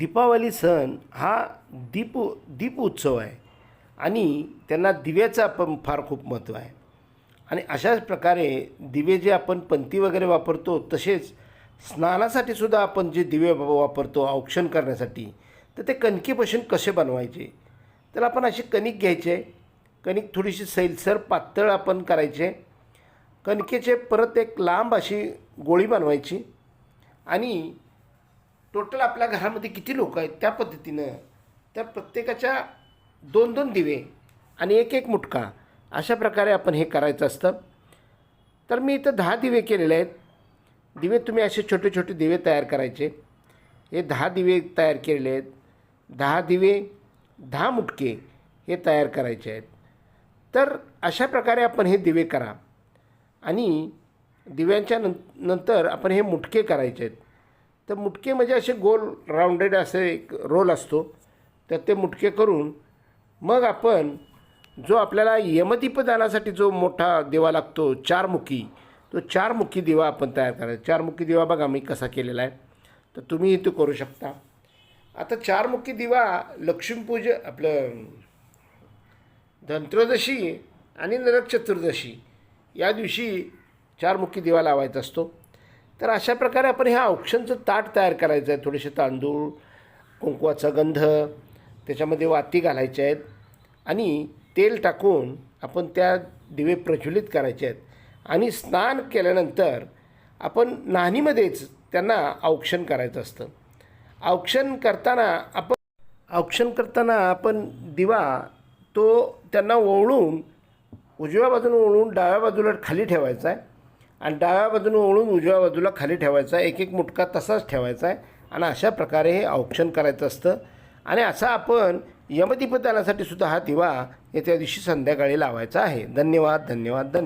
दीपावली सण हा दीप दीप उत्सव आहे. आणि त्यांना दिव्याचं आपण फार खूप महत्त्व आहे. आणि अशाच प्रकारे दिवे जे आपण पंथी वगैरे वापरतो तसेच स्नानासाठी सुद्धा आपण जे दिवे वापरतो औक्षण करण्यासाठी तर ते कणकेपासून कसे बनवायचे? तर आपण अशी कणिक घ्यायचे. कणिक थोडीशी सैलसर पातळ आपण करायचे. कणकेचे परत एक लांब अशी गोळी बनवायची. आणि टोटल आपल्या घरामध्ये किती लोक आहेत त्या पद्धतीनं? त्या प्रत्येकाच्या दोन दोन दिवे आणि एक एक मुटका अशा प्रकारे आपण हे करायचं असतं. तर मी इथं दहा दिवे केलेले आहेत. दिवे तुम्ही असे छोटे छोटे दिवे तयार करायचे. हे दहा दिवे तयार केलेले आहेत. दहा दिवे दहा मुटके हे तयार करायचे आहेत. तर अशा प्रकारे आपण हे दिवे करा. आणि दिव्यांच्या नं नंतर आपण हे मुटके करायचे आहेत. तर मुटके म्हणजे असे गोल राऊंडेड असे एक रोल असतो. तर ते मुटके करून मग आपण जो आपल्याला यमदीपदानासाठी जो मोठा दिवा लागतो चारमुखी तो चारमुखी दिवा आपण तयार करायचा. चारमुखी दिवा बघा मी कसा केलेला आहे. तर तुम्ही तो करू शकता. आता चारमुखी दिवा लक्ष्मीपूज आपलं धनत्रयोदशी आणि नरक चतुर्दशी या दिवशी चारमुखी दिवा लावायचा असतो. तर अशा प्रकारे आपण ह्या औक्षणचं ताट तयार करायचं आहे. थोडेसे तांदूळ कुंकवाचा गंध त्याच्यामध्ये वाती घालायच्या आहेत आणि तेल टाकून आपण त्या दिवे प्रज्वलित करायचे आहेत. आणि स्नान केल्यानंतर आपण नाणीमध्येच त्यांना औक्षण करायचं असतं. औक्षण करताना आपण औक्षण करताना आपण दिवा तो त्यांना ओवळून उजव्या बाजूने ओळून डाव्या बाजूला खाली ठेवायचा आहे. आणि डाव्या बाजूने ओळून उजव्या बाजूला खाली ठेवायचा आहे. एक एक मुटका तसाच ठेवायचा आहे. आणि अशा प्रकारे हे औक्षण करायचं असतं. आणि असा आपण यमदीपदानासाठी सुद्धा हा दिवा येत्या दिवशी संध्याकाळी लावायचा आहे. धन्यवाद धन्यवाद धन्यवाद.